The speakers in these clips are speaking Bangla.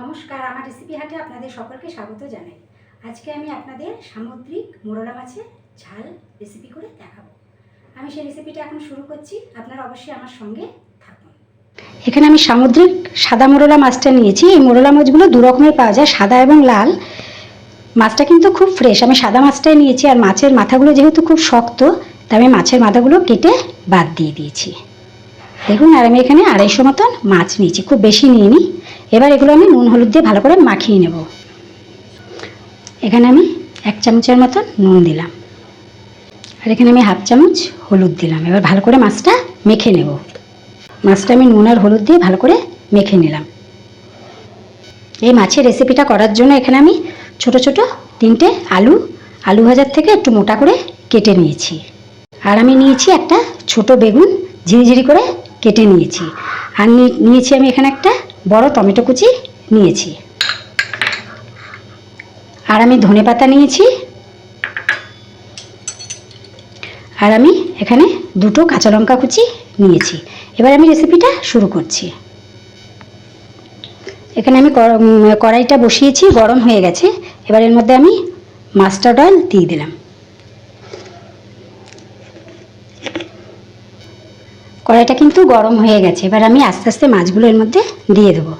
নমস্কার, আমার রেসিপি হাটে আপনাদের সকলকে স্বাগত জানাই। আজকে আমি আপনাদের সামুদ্রিক মোরলা মাছের ঝাল রেসিপি করে দেখাবো। আমি সেই রেসিপিটা এখন শুরু করছি, আপনারা অবশ্যই আমার সঙ্গে থাকুন। এখানে আমি সামুদ্রিক সাদা মোরলা মাছটা নিয়েছি। এই মোরলা মাছগুলো দু রকমের পাওয়া যায়, সাদা এবং লাল। মাছটা কিন্তু খুব ফ্রেশ আমি সাদা মাছটাই নিয়েছি। আর মাছের মাথাগুলো যেহেতু খুব শক্ত, তাই আমি মাছের মাথাগুলো কেটে বাদ দিয়ে দিয়েছি। দেখুন, আর আমি এখানে আড়াইশো মতন মাছ নিয়েছি। খুব বেশি নিইনি। এবার এগুলো আমি নুন, হলুদ দিয়ে ভালো করে মাখিয়ে নেব। এখানে আমি এক চামচের মতন নুন দিলাম। আর এখানে আমি হাফ চামচ হলুদ দিলাম। এবার ভালো করে মাছটা মেখে নেব। মাছটা আমি নুন আর হলুদ দিয়ে ভালো করে মেখে নিলাম। এই মাছের রেসিপিটা করার জন্য এখানে আমি ছোট ছোট তিনটে আলু আলু ভাজার থেকে একটু মোটা করে কেটে নিয়েছি। আর আমি নিয়েছি একটা ছোট বেগুন ঝিরিঝিরি করে কেটে নিয়েছি। আর নিয়েছি আমি এখানে একটা বড় টমেটো কুচি নিয়েছি। আর আমি ধনে পাতা নিয়েছি। আর আমি এখানে দুটো কাঁচা লঙ্কা কুচি নিয়েছি। এবার আমি রেসিপিটা শুরু করছি। এখানে আমি কড়াইটা বসিয়েছি, গরম হয়ে গেছে। এবার এর মধ্যে আমি মাস্টার্ড অয়েল দিয়ে দিলাম। কড়াইটা কিন্তু গরম হয়ে গেছে। এবার আমি আস্তে আস্তে মাছগুলো এর মধ্যে দিয়ে দেবো।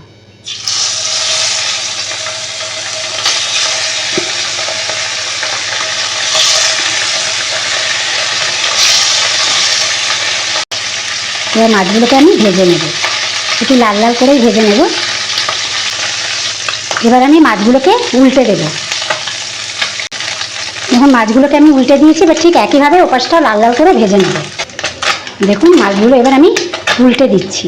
এবার মাছগুলোকে আমি ভেজে নেব। একটু লাল লাল করেই ভেজে নেব। এবার আমি মাছগুলোকে উল্টে দেব। এখন মাছগুলোকে আমি উল্টে দিয়েছি, এবার ঠিক একইভাবে ওপাশটা লাল লাল করে ভেজে নেব। দেখুন মাছগুলো এবার আমি উল্টে দিচ্ছি।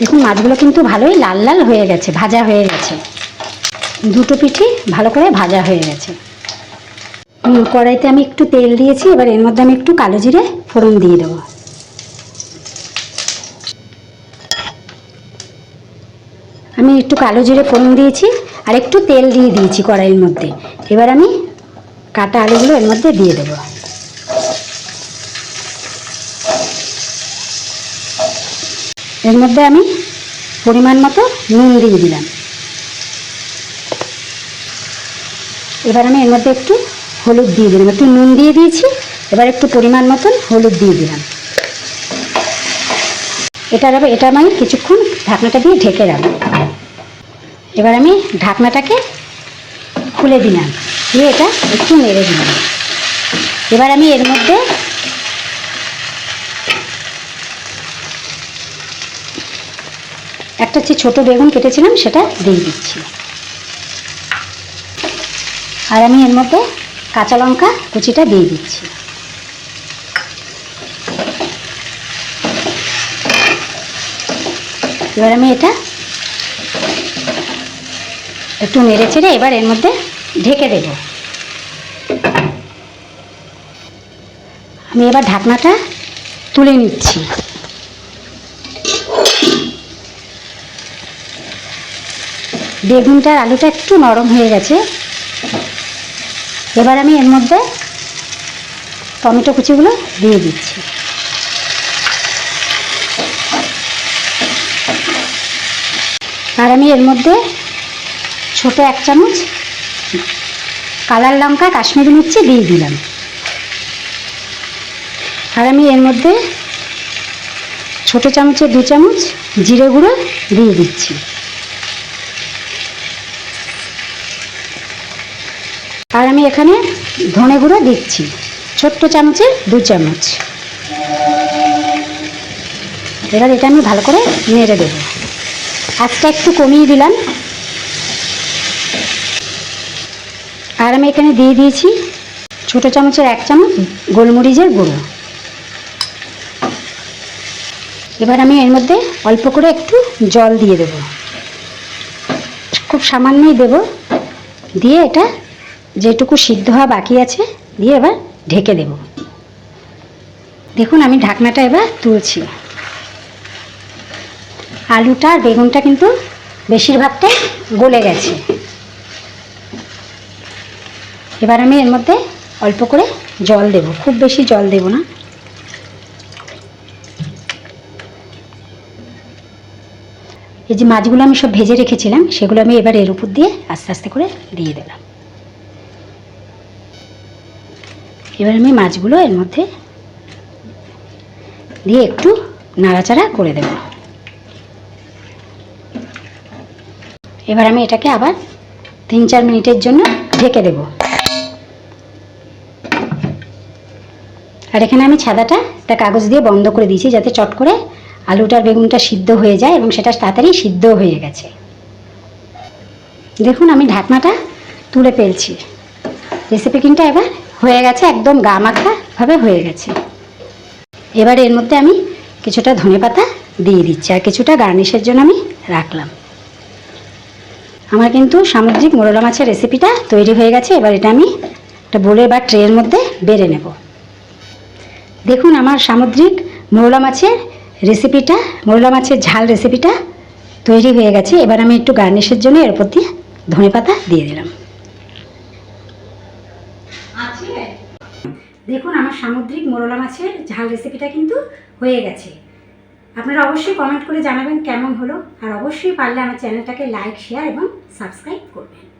দেখুন মাছগুলো কিন্তু ভালোই লাল লাল হয়ে গেছে, ভাজা হয়ে গেছে। দুটো পিঠি ভালো করে ভাজা হয়ে গেছে। কড়াইতে আমি একটু তেল দিয়েছি, এবার এর মধ্যে আমি একটু কালো জিরে ফোড়ন দিয়ে দেবো। আমি একটু কালো জিরে ফোড়ন দিয়েছি, আর একটু তেল দিয়ে দিয়েছি কড়াইয়ের মধ্যে। এবার আমি কাটা আলুগুলো এর মধ্যে দিয়ে দেবো। এর মধ্যে আমি পরিমাণ মতো নুন দিয়ে দিলাম। এবার আমি এর মধ্যে একটু হলুদ দিয়ে দিলাম। একটু নুন দিয়ে দিয়েছি, এবার একটু পরিমাণ মতন হলুদ দিয়ে দিলাম। এটা এবার এটা আমি কিছুক্ষণ ঢাকনাটা দিয়ে ঢেকে রাখব। এবার আমি ঢাকনাটাকে খুলে দিলাম, দিয়ে এটা একটু নেড়ে দিলাম। এবার আমি এর মধ্যে একটা যে ছোট বেগুন কেটেছিলাম, সেটা দিয়ে দিচ্ছি। আর আমি এর মধ্যে কাঁচা লঙ্কা কুচিটা দিয়ে দিচ্ছি। এবার আমি এটা একটু নেড়ে চেড়ে এবার এর মধ্যে ঢেকে দেব। আমি এবার ঢাকনাটা তুলে নিচ্ছি। বেগুনটার আলুটা একটু নরম হয়ে গেছে। এবার আমি এর মধ্যে টমেটো কুচিগুলো দিয়ে দিচ্ছি। আর আমি এর মধ্যে ছোট এক চামচ কালার লঙ্কা, কাশ্মীরি মির্চি দিয়ে দিলাম। আর আমি এর মধ্যে ছোট চামচে দু চামচ জিরে গুঁড়ো দিয়ে দিচ্ছি আর আমি এখানে ধনে গুঁড়ো দিচ্ছি। ছোট্ট চামচে দু চামচ। এবার এটা আমি ভালো করে নেড়ে দেবো। আজটা একটু কমিয়ে দিলাম। আর আমি এখানে দিয়ে দিয়েছি ছোট চামচের এক চামচ গোলমরিচের গুঁড়ো। এবার আমি এর মধ্যে অল্প করে একটু জল দিয়ে দেবো। খুব সামান্যই দেব। দিয়ে এটা যেটুকু সিদ্ধ হওয়া বাকি আছে, দিয়ে এবার ঢেকে দেব। দেখুন, আমি ঢাকনাটা এবার তুলছি। আলুটা আর বেগুনটা কিন্তু বেশিরভাগটাই গলে গেছে। এবার আমি এর মধ্যে অল্প করে জল দেব। খুব বেশি জল দেব না। এই যে মাছগুলো আমি সব ভেজে রেখেছিলাম, সেগুলো আমি এবার এর উপর দিয়ে আস্তে আস্তে করে দিয়ে দিলাম এবার আমি মাছগুলো এর মধ্যে দিয়ে একটু নাড়াচাড়া করে দেব। এবার আমি এটাকে আবার তিন চার মিনিটের জন্য ঢেকে দেব। আর এখানে আমি ছাদাটা একটা কাগজ দিয়ে বন্ধ করে দিয়েছি যাতে চট করে আলুটার বেগুনটা সিদ্ধ হয়ে যায় এবং সেটা তাড়াতাড়ি সিদ্ধ হয়ে গেছে। দেখুন আমি ঢাকনাটা তুলে ফেলছি। রেসিপি কিন্তু এবার হয়ে গেছে একদম গা মাখাভাবে হয়ে গেছে। এবার এর মধ্যে আমি কিছুটা ধনে পাতা দিয়ে দিচ্ছি আর কিছুটা গার্নিশের জন্য আমি রাখলাম। আমার কিন্তু সামুদ্রিক মোরলা মাছের রেসিপিটা তৈরি হয়ে গেছে, এবার এটা আমি একটা বোলে বা ট্রের মধ্যে বেড়ে নেব। দেখুন আমার সামুদ্রিক মোরলা মাছের রেসিপিটা, মোরলা মাছের ঝাল রেসিপিটা তৈরি হয়ে গেছে। এবার আমি একটু গার্নিশের জন্য এর উপর দিয়ে ধনে পাতা দিয়ে দিলাম। দেখুন, আমার সামুদ্রিক মোরলা মাছের ঝাল রেসিপিটা কিন্তু হয়ে গেছে। আপনারা অবশ্যই কমেন্ট করে জানাবেন কেমন হলো। আর অবশ্যই পারলে আমার চ্যানেলটাকে লাইক শেয়ার এবং সাবস্ক্রাইব করবেন।